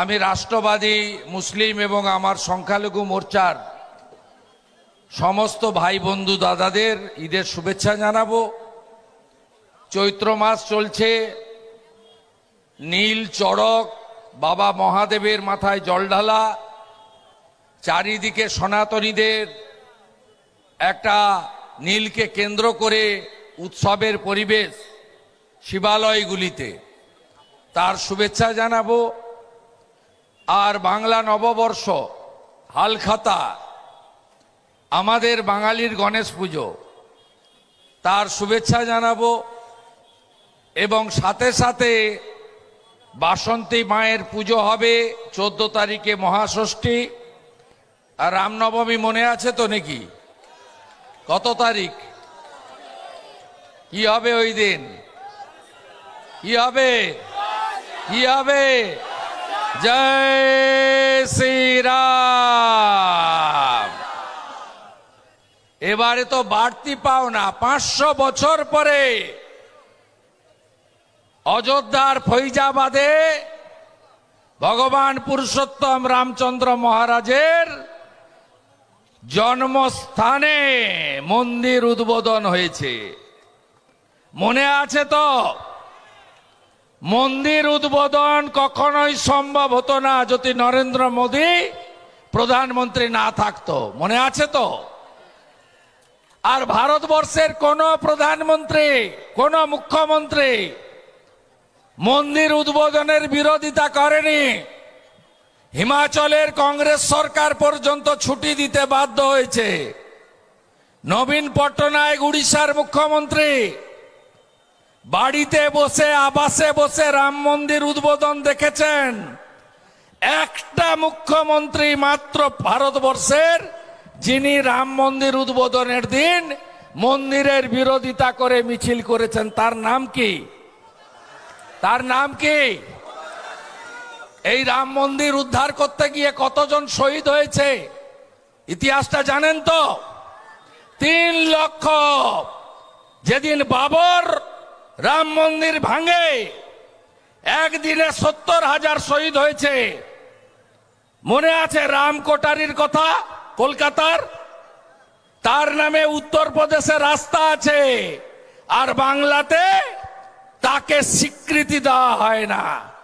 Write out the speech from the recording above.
আমি রাষ্ট্রবাদী, মুসলিম এবং আমার সংখ্যালঘু মোর্চার সমস্ত ভাই বন্ধু দাদাদের ঈদের শুভেচ্ছা জানাব। চৈত্র মাস চলছে। নীল চড়ক, বাবা মহাদেবের মাথায় জল ঢালা, চারিদিকে সনাতনীদের একটা নীলকে কেন্দ্র করে উৎসবের পরিবেশ শিবালয়গুলিতে। তার শুভেচ্ছা জানাব। আর বাংলা নববর্ষ, হালখাতা, আমাদের বাঙালির গণেশ পুজো। তার শুভেচ্ছা জানাব এবং সাথে সাথে বাসন্তী মায়ের পুজো হবে চোদ্দ তারিখে মহাষষ্ঠী। আর রামনবমী মনে আছে তো নাকি? কত তারিখ? কি হবে ওই দিন? কি হবে? কি হবে? জয় শ্রীরাম। এবারে তো বাড়তি পাও না পাঁচশো বছর পরে অযোধ্যার ফৈজাবাদে ভগবান পুরুষোত্তম রামচন্দ্র মহারাজের জন্মস্থানে মন্দির উদ্বোধন হয়েছে। মনে আছে তো? মন্দির উদ্বোধন কখনোই সম্ভব হতো না যদি নরেন্দ্র মোদী প্রধানমন্ত্রী না থাকতো। মনে আছে তো? আর ভারতবর্ষের কোন প্রধানমন্ত্রী, কোন মুখ্যমন্ত্রী মন্দির উদ্বোধনের বিরোধিতা করেনি। হিমাচলের কংগ্রেস সরকার পর্যন্ত ছুটি দিতে বাধ্য হয়েছে। নবীন পট্টনায়ক উড়িষ্যার মুখ্যমন্ত্রী বাড়িতে বসে, আবাসে বসে রাম মন্দির উদ্বোধন দেখেছেন। একটা মুখ্যমন্ত্রী মাত্র ভারতবর্ষের, যিনি রাম মন্দির উদ্বোধনের দিন মন্দিরের বিরোধিতা করে মিছিল করেছেন। তার নাম কি? তার নাম কি? এই রাম মন্দির উদ্ধার করতে গিয়ে কতজন শহীদ হয়েছে? ইতিহাসটা জানেন তো? তিন লক্ষ। যেদিন বাবর রাম মন্দির ভাঙে। একদিনে সত্তর হাজার শহীদ হয়েছে। মনে আছে রাম কোটারির কথা? কলকাতার? তার নামে উত্তরপ্রদেশে রাস্তা আছে। আর বাংলাতে তাকে স্বীকৃতি দেওয়া হয় না।